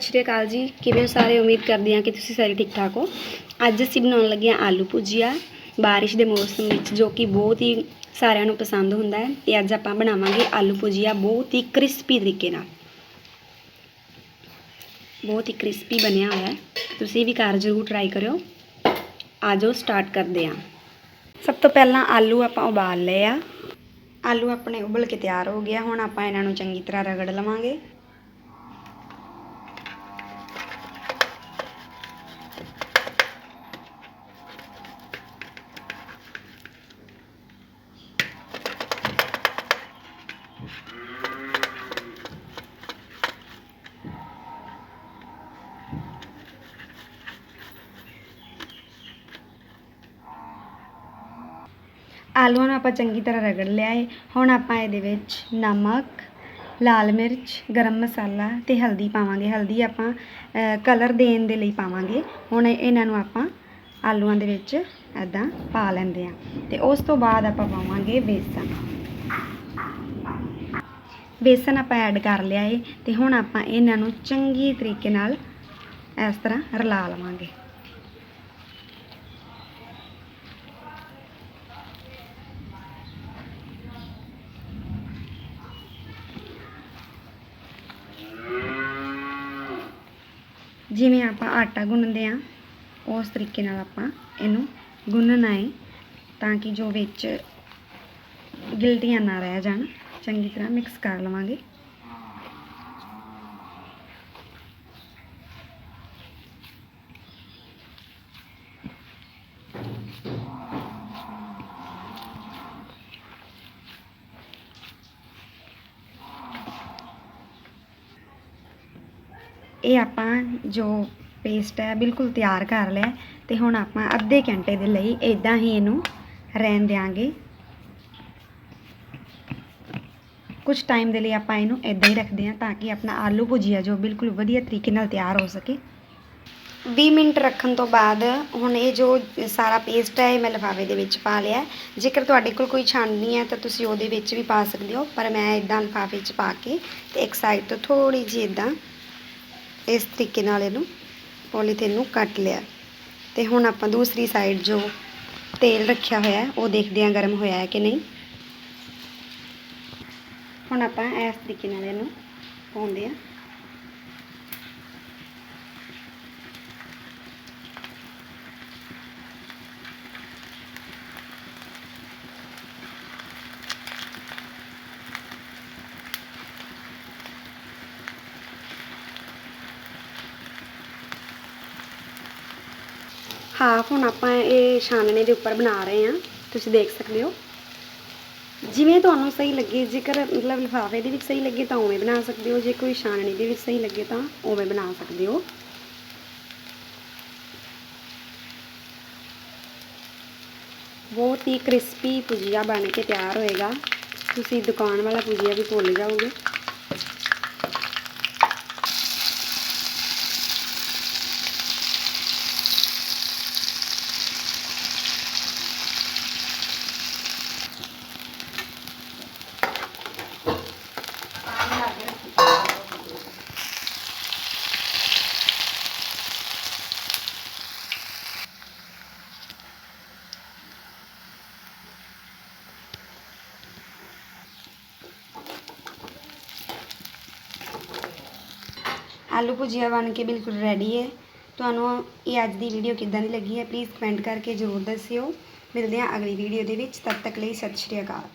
ਸਤਿ ਸ਼੍ਰੀ ਅਕਾਲ ਜੀ। ਕਿਵੇਂ ਸਾਰੇ? ਉਮੀਦ ਕਰਦੀ ਹਾਂ ਕਿ ਤੁਸੀਂ ਸਾਰੇ ਠੀਕ ਠਾਕ ਹੋ। ਅੱਜ ਅਸੀਂ ਬਣਾਉਣ ਲੱਗੇ ਹਾਂ ਆਲੂ ਭੁਜੀਆ ਬਾਰਿਸ਼ ਦੇ ਮੌਸਮ ਵਿੱਚ, ਜੋ ਕਿ ਬਹੁਤ ਹੀ ਸਾਰਿਆਂ ਨੂੰ ਪਸੰਦ ਹੁੰਦਾ ਹੈ। ਤੇ ਅੱਜ ਆਪਾਂ ਬਣਾਵਾਂਗੇ ਆਲੂ ਭੁਜੀਆ ਬਹੁਤ ਹੀ ਕ੍ਰਿਸਪੀ ਤਰੀਕੇ ਨਾਲ। ਬਹੁਤ ਹੀ ਕ੍ਰਿਸਪੀ ਬਣਿਆ ਹੋਇਆ ਹੈ। ਤੁਸੀਂ ਵੀ ਘਰ ਜ਼ਰੂਰ ਟਰਾਈ ਕਰਿਓ। ਆਜੋ ਸਟਾਰਟ ਕਰਦੇ ਹਾਂ। ਸਭ ਤੋਂ ਪਹਿਲਾਂ ਆਲੂ ਆਪਾਂ ਉਬਾਲ ਲਏ ਆ। ਆਲੂ ਆਪਣੇ ਉਬਲ ਕੇ ਤਿਆਰ ਹੋ ਗਿਆ ਹੁਣ ਆਪਾਂ ਇਹਨਾਂ ਨੂੰ ਚੰਗੀ ਤਰ੍ਹਾਂ ਰਗੜ ਲਵਾਂਗੇ। ਆਲੂਆਂ ਨੂੰ ਆਪਾਂ ਚੰਗੀ ਤਰ੍ਹਾਂ ਰਗੜ ਲਿਆ ਹੈ ਹੁਣ ਆਪਾਂ ਇਹਦੇ ਵਿੱਚ ਨਮਕ, ਲਾਲ ਮਿਰਚ, ਗਰਮ ਮਸਾਲਾ ਅਤੇ ਹਲਦੀ ਪਾਵਾਂਗੇ। ਹਲਦੀ ਆਪਾਂ ਕਲਰ ਦੇਣ ਦੇ ਲਈ ਪਾਵਾਂਗੇ। ਹੁਣ ਇਹਨਾਂ ਨੂੰ ਆਪਾਂ ਆਲੂਆਂ ਦੇ ਵਿੱਚ ਐਦਾਂ ਪਾ ਲੈਂਦੇ ਆ ਤੇ ਉਸ ਤੋਂ ਬਾਅਦ ਆਪਾਂ ਪਾਵਾਂਗੇ ਬੇਸਨ। ਬੇਸਨ ਆਪਾਂ ਐਡ ਕਰ ਲਿਆ ਹੈ ਤੇ ਹੁਣ ਆਪਾਂ ਇਹਨਾਂ ਨੂੰ ਚੰਗੀ ਤਰੀਕੇ ਨਾਲ ਇਸ ਤਰ੍ਹਾਂ ਰਲਾ ਲਵਾਂਗੇ। ਜਿਵੇਂ ਆਪਾਂ ਆਟਾ ਗੁੰਨਦੇ ਆ ਉਸ ਤਰੀਕੇ ਨਾਲ ਆਪਾਂ ਇਹਨੂੰ ਗੁੰਨਣਾ ਹੈ ਤਾਂ ਕਿ ਜੋ ਵਿੱਚ ਗਿਲਟੀਆਂ ਨਾ ਰਹਿ ਜਾਣ, ਚੰਗੀ ਤਰ੍ਹਾਂ ਮਿਕਸ ਕਰ ਲਵਾਂਗੇ। ਇਹ ਆਪਾਂ ਜੋ ਪੇਸਟ ਹੈ, ਬਿਲਕੁਲ ਤਿਆਰ ਕਰ ਲਿਆ ਤੇ ਹੁਣ ਆਪਾਂ ਅੱਧੇ ਘੰਟੇ ਦੇ ਲਈ ਇਦਾਂ ਹੀ ਇਹਨੂੰ ਰਹਿਣ ਦੇਾਂਗੇ ਕੁਝ ਟਾਈਮ ਦੇ ਲਈ ਆਪਾਂ ਇਹਨੂੰ ਇਦਾਂ ਹੀ ਰੱਖਦੇ ਹਾਂ ਤਾਂ ਕਿ ਆਪਣਾ ਆਲੂ ਭੁਜੀਆ ਜੋ ਬਿਲਕੁਲ ਵਧੀਆ ਤਰੀਕੇ ਨਾਲ ਤਿਆਰ ਹੋ ਸਕੇ। 20 ਮਿੰਟ ਰੱਖਣ ਤੋਂ ਬਾਅਦ ਹੁਣ ਇਹ ਜੋ ਸਾਰਾ ਪੇਸਟ ਹੈ, ਇਹ ਮੈਂ ਲਿਫਾਫੇ ਦੇ ਵਿੱਚ ਪਾ ਲਿਆ ਜੇਕਰ ਤੁਹਾਡੇ ਕੋਲ ਕੋਈ ਛਾਨਣੀ ਹੈ ਤਾਂ ਤੁਸੀਂ ਉਹਦੇ ਵਿੱਚ ਵੀ ਪਾ ਸਕਦੇ ਹੋ, ਪਰ ਮੈਂ ਇਦਾਂ ਲਿਫਾਫੇ 'ਚ ਪਾ ਕੇ ਤੇ ਇੱਕ ਸਾਈਡ ਤੋਂ ਥੋੜੀ ਜਿਹੀ ਇਦਾਂ ਇਸ ਤਰੀਕੇ ਨਾਲ ਇਹਨੂੰ ਪੋਲੀਥੀਨ ਨੂੰ ਕੱਟ ਲਿਆ। ਤੇ ਹੁਣ ਆਪਾਂ ਦੂਸਰੀ ਸਾਈਡ ਜੋ ਤੇਲ ਰੱਖਿਆ ਹੋਇਆ ਉਹ ਦੇਖਦੇ ਹਾਂ ਗਰਮ ਹੋਇਆ ਹੈ ਕਿ ਨਹੀਂ। ਹੁਣ ਆਪਾਂ ਇਸ ਤਰੀਕੇ ਨਾਲ ਇਹਨੂੰ ਪਾਉਂਦੇ ਆ ਹਾਫ ਹੁਣ ਆਪਾਂ ਇਹ ਛਾਨਣੇ ਦੇ ਉੱਪਰ ਬਣਾ ਰਹੇ ਹਾਂ। ਤੁਸੀਂ ਦੇਖ ਸਕਦੇ ਹੋ। ਜਿਵੇਂ ਤੁਹਾਨੂੰ ਸਹੀ ਲੱਗੇ, ਜੇਕਰ ਮਤਲਬ ਲਿਫਾਫੇ ਦੇ ਵਿੱਚ ਸਹੀ ਲੱਗੇ ਤਾਂ ਉਵੇਂ ਬਣਾ ਸਕਦੇ ਹੋ। ਜੇ ਕੋਈ ਛਾਨਣੀ ਦੇ ਵਿੱਚ ਸਹੀ ਲੱਗੇ ਤਾਂ ਉਵੇਂ ਬਣਾ ਸਕਦੇ ਹੋ। ਬਹੁਤ ਹੀ ਕ੍ਰਿਸਪੀ ਭੁਜੀਆ ਬਣ ਕੇ ਤਿਆਰ ਹੋਏਗਾ। ਤੁਸੀਂ ਦੁਕਾਨ ਵਾਲਾ ਭੁਜੀਆ ਵੀ ਭੁੱਲ ਜਾਓਗੇ। ਆਲੂ ਭੁਜੀਆ ਬਣ ਕੇ ਬਿਲਕੁਲ ਰੈਡੀ ਹੈ। ਤੁਹਾਨੂੰ ਇਹ ਅੱਜ ਦੀ ਵੀਡੀਓ ਕਿੱਦਾਂ ਦੀ ਲੱਗੀ ਹੈ ਪਲੀਜ਼ ਕਮੈਂਟ ਕਰਕੇ ਜ਼ਰੂਰ ਦੱਸਿਓ। ਮਿਲਦੇ ਹਾਂ ਅਗਲੀ ਵੀਡੀਓ ਦੇ ਵਿੱਚ, ਤਦ ਤੱਕ ਲਈ ਸਤਿ ਸ਼੍ਰੀ ਅਕਾਲ।